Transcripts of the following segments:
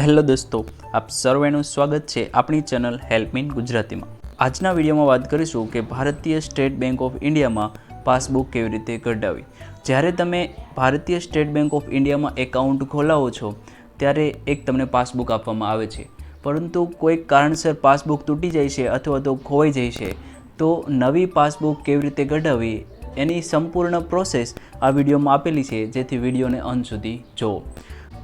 Hello દોસ્તો, આપ સર્વેનું સ્વાગત છે આપણી ચેનલ હેલ્પ ઇન ગુજરાતીમાં. આજના વિડીયોમાં વાત કરીશું કે ભારતીય સ્ટેટ બેંક ઓફ ઇન્ડિયામાં પાસબુક કેવી રીતે કઢાવી જ્યારે તમે ભારતીય સ્ટેટ બેંક ઓફ ઇન્ડિયામાં એકાઉન્ટ ખોલાવો છો, ત્યારે એક તમને પાસબુક આપવામાં આવે છે. પરંતુ કોઈક કારણસર પાસબુક તૂટી જાય છે અથવા તો ખોવાઈ જાય છે, તો નવી પાસબુક કેવી રીતે કઢાવવી, એની સંપૂર્ણ પ્રોસેસ આ વિડીયોમાં આપેલી છે, જેથી વિડીયોને અંત સુધી જુઓ.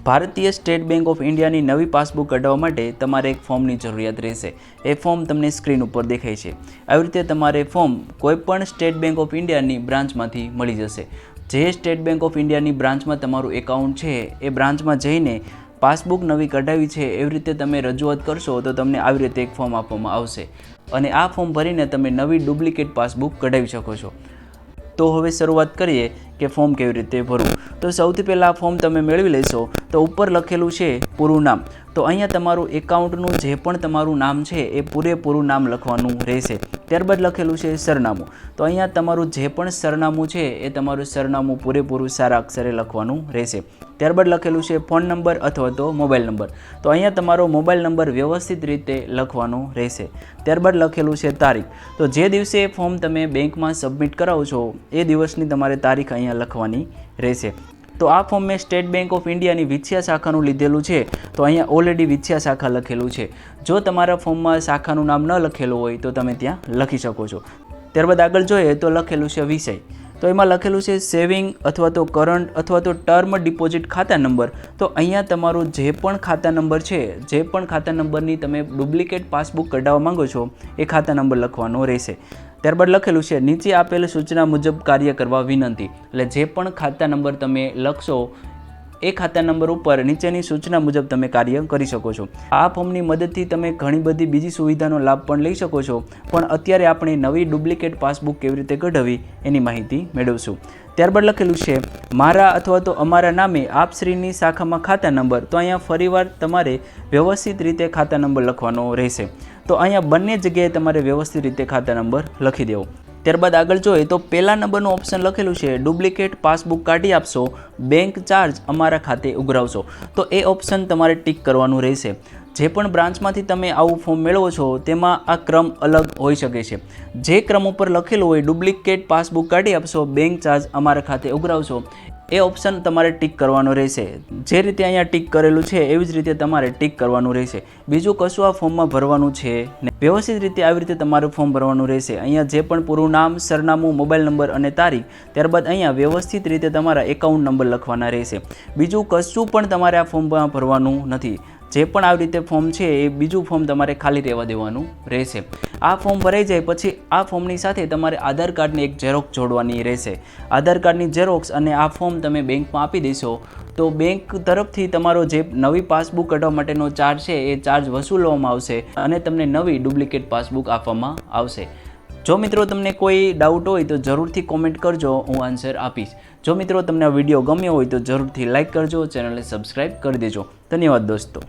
ભારતીય સ્ટેટ બેંક ઓફ ઇન્ડિયાની નવી પાસબુક કઢાવવા માટે તમારે એક ફોર્મની જરૂરિયાત રહેશે. એ ફોર્મ તમને સ્ક્રીન ઉપર દેખાય છે. આવી રીતે તમારે ફોર્મ કોઈપણ સ્ટેટ બેંક ઓફ ઇન્ડિયાની બ્રાન્ચમાંથી મળી જશે. જે સ્ટેટ બેંક ઓફ ઇન્ડિયાની બ્રાન્ચમાં તમારું એકાઉન્ટ છે, એ બ્રાન્ચમાં જઈને પાસબુક નવી કઢાવી છે, એવી રીતે તમે રજૂઆત કરશો તો તમને આવી રીતે એક ફોર્મ આપવામાં આવશે. અને આ ફોર્મ ભરીને તમે નવી ડુપ્લિકેટ પાસબુક કઢાવી શકો છો. તો હવે શરૂઆત કરીએ કે ફોર્મ કેવી રીતે ભરવું. તો સૌથી પહેલાં ફોર્મ તમે મેળવી લેશો તો ઉપર લખેલું છે પૂરું નામ. તો અહીંયા તમારું એકાઉન્ટનું જે પણ તમારું નામ છે એ પૂરેપૂરું નામ લખવાનું રહેશે. ત્યારબાદ લખેલું છે સરનામું. તો અહીંયા તમારું જે પણ સરનામું છે એ તમારું સરનામું પૂરેપૂરું સારા અક્ષરે લખવાનું રહેશે. ત્યારબાદ લખેલું છે ફોન નંબર અથવા તો મોબાઈલ નંબર. તો અહીંયા તમારો મોબાઈલ નંબર વ્યવસ્થિત રીતે લખવાનો રહેશે. ત્યારબાદ લખેલું છે તારીખ. તો જે દિવસે ફોર્મ તમે બેંકમાં સબમિટ કરાવો છો, એ દિવસની તમારે તારીખ અહીંયા લખવાની રહેશે. તો આ ફોર્મ મેં સ્ટેટ બેંક ઓફ ઇન્ડિયાની વિછિયા શાખાનું લીધેલું છે. તો અહીંયા ઓલરેડી વિછિયા શાખા લખેલું છે. જો તમારા ફોર્મમાં શાખાનું નામ ન લખેલું હોય તો તમે ત્યાં લખી શકો છો. ત્યારબાદ આગળ જોઈએ તો લખેલું છે વિષય. તો એમાં લખેલું છે સેવિંગ અથવા તો કરંટ અથવા તો ટર્મ ડિપોઝિટ ખાતા નંબર. તો અહીંયા તમારો જે પણ ખાતા નંબર છે, જે પણ ખાતા નંબરની તમે ડુપ્લિકેટ પાસબુક કઢાવવા માંગો છો, એ ખાતા નંબર લખવાનો રહેશે. ત્યારબાદ લખેલું છે, નીચે આપેલ સૂચના મુજબ કાર્ય કરવા વિનંતી. એટલે જે પણ ખાતા નંબર તમે લખશો, એ ખાતા નંબર ઉપર નીચેની સૂચના મુજબ તમે કાર્ય કરી શકો છો. આ ફોર્મની મદદથી તમે ઘણી બધી બીજી સુવિધાનો લાભ પણ લઈ શકો છો, પણ અત્યારે આપણે નવી ડુપ્લિકેટ પાસબુક કેવી રીતે કઢાવી એની માહિતી મેળવશું. ત્યારબાદ લખેલું છે, મારા અથવા તો અમારા નામે આપશ્રીની શાખામાં ખાતા નંબર, તો અહીંયા ફરીવાર તમારે વ્યવસ્થિત રીતે ખાતા નંબર લખવાનો રહેશે. તો અહીંયા બંને જગ્યાએ તમારે વ્યવસ્થિત રીતે ખાતા નંબર લખી દેવો. ત્યારબાદ આગળ જોઈએ તો પહેલા નંબરનું ઓપ્શન લખેલું છે ડુપ્લિકેટ પાસબુક કાઢી આપશો બેંક ચાર્જ અમારા ખાતે ઉઘરાવશો. તો એ ઓપ્શન તમારે ટીક કરવાનું રહેશે. જે પણ બ્રાન્ચમાંથી તમે આવું ફોર્મ મેળવો છો, તેમાં આ ક્રમ અલગ હોઈ શકે છે. જે ક્રમ ઉપર લખેલું હોય ડુપ્લિકેટ પાસબુક કાઢી આપશો બેંક ચાર્જ અમારા ખાતે ઉઘરાવશો. એ ઓપ્શન તમારે ટીક કરવાનો રહેશે. જે રીતે અહીંયા ટીક કરેલું છે, એવી જ રીતે તમારે ટીક કરવાનું રહેશે. બીજું કશું આ ફોર્મમાં ભરવાનું છે ને. વ્યવસ્થિત રીતે આવી રીતે તમારું ફોર્મ ભરવાનું રહેશે. અહીંયા જે પણ પૂરું નામ, સરનામું, મોબાઈલ નંબર અને તારીખ, ત્યારબાદ અહીંયા વ્યવસ્થિત રીતે તમારા એકાઉન્ટ નંબર લખવાના રહેશે. બીજું કશું પણ તમારે આ ફોર્મમાં ભરવાનું નથી. જે પણ આવી રીતે ફોર્મ છે એ બીજું ફોર્મ તમારે ખાલી રહેવા દેવાનું રહેશે. આ ફોર્મ ભરાઈ જાય પછી આ ફોર્મની સાથે તમારે આધાર કાર્ડની એક ઝેરોક્સ જોડવાની રહેશે. આધાર કાર્ડની ઝેરોક્સ અને આ ફોર્મ તમે બેંકમાં આપી દેશો, તો બેંક તરફથી તમારો જે નવી પાસબુક કઢાવવા માટેનો ચાર્જ છે એ ચાર્જ વસૂલવામાં આવશે અને તમને નવી ડુપ્લિકેટ પાસબુક આપવામાં આવશે. જો મિત્રો તમને કોઈ ડાઉટ હોય તો જરૂરથી કોમેન્ટ કરજો, હું આન્સર આપીશ. જો મિત્રો તમને વીડિયો ગમ્યો હોય તો જરૂરથી લાઇક કરજો ચેનલને સબસ્ક્રાઈબ કરી દેજો. ધન્યવાદ દોસ્તો.